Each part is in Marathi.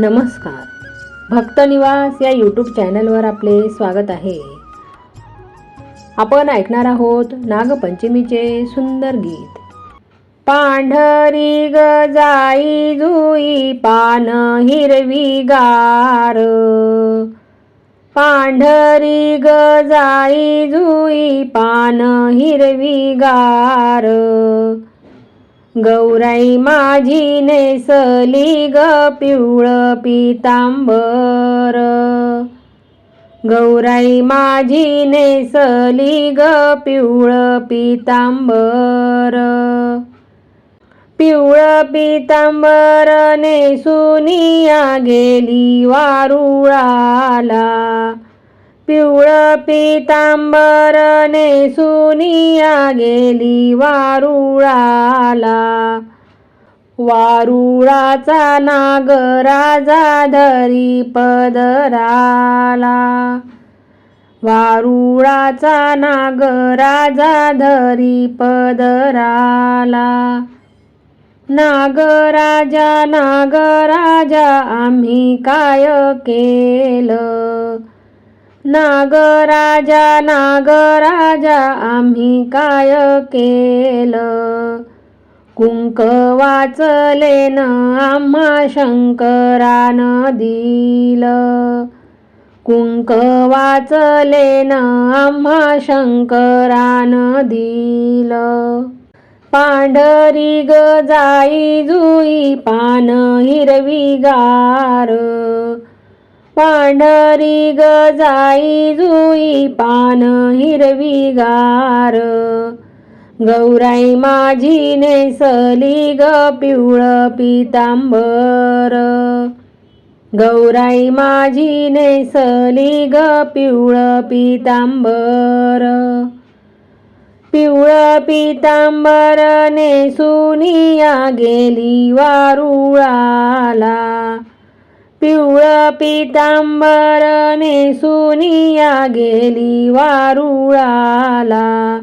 नमस्कार. भक्तनिवास या यूट्यूब चॅनलवर आपले स्वागत आहे. आपण ऐकणार आहोत नागपंचमीचे सुंदर गीत. पांढरी ग जाई जुई पान हिरवी गार. पांढरी ग जाई जुई पान हिरवी गार. गौराई माझी नेसली ग पिवळ पितांबर. गौराई माझी नेसली ग पिवळ पितांबर. पिवळ पितांबर नेसुनिया गेली वारुळाला. पिवळ पितांबर नेसुनिया गेली वारुळाला. वारुळाचा नाग राजा धरी पदराला वारुळाचा नाग राजा धरी पदराला नागराजा नागराजा आम्ही काय केलं? नागराजा नागराजा आम्ही काय केलं? कुंक वाचले न आम्हा शंकरान दिलं. कुंक वाचले न आम्हा शंकरान दिलं. पांढरी ग जाई जुई पान हिरवी गार. पांढरी ग जाई जुई पान हिरवी गार. गौराई माझी नेसली ग पिवळ पितांबर. गौराई माझी नेसली ग पिवळ पितांबर. पिवळ पितांबर नेसुनिया गेली वारुळाला. पिवळ पितांबर नेसुनिया गेली वारुळाला.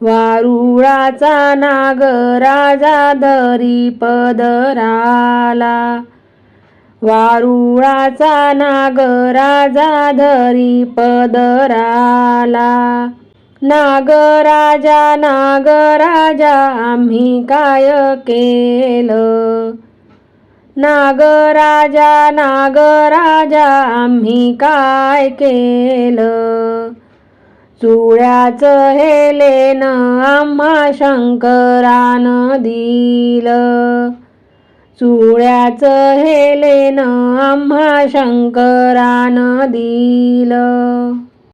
वारुळाचा नाग राजा धरी पदराला वारुळाचा नाग राजा धरी पदराला नागराजा नागराजा आम्ही काय केलं? नागराजा नागराजा आम्ही काय केलं? चुळ्याचं हेलेन आम्हा शंकरान दिलं. चुळ्याचं हेलेन आम्हा शंकरान दिलं.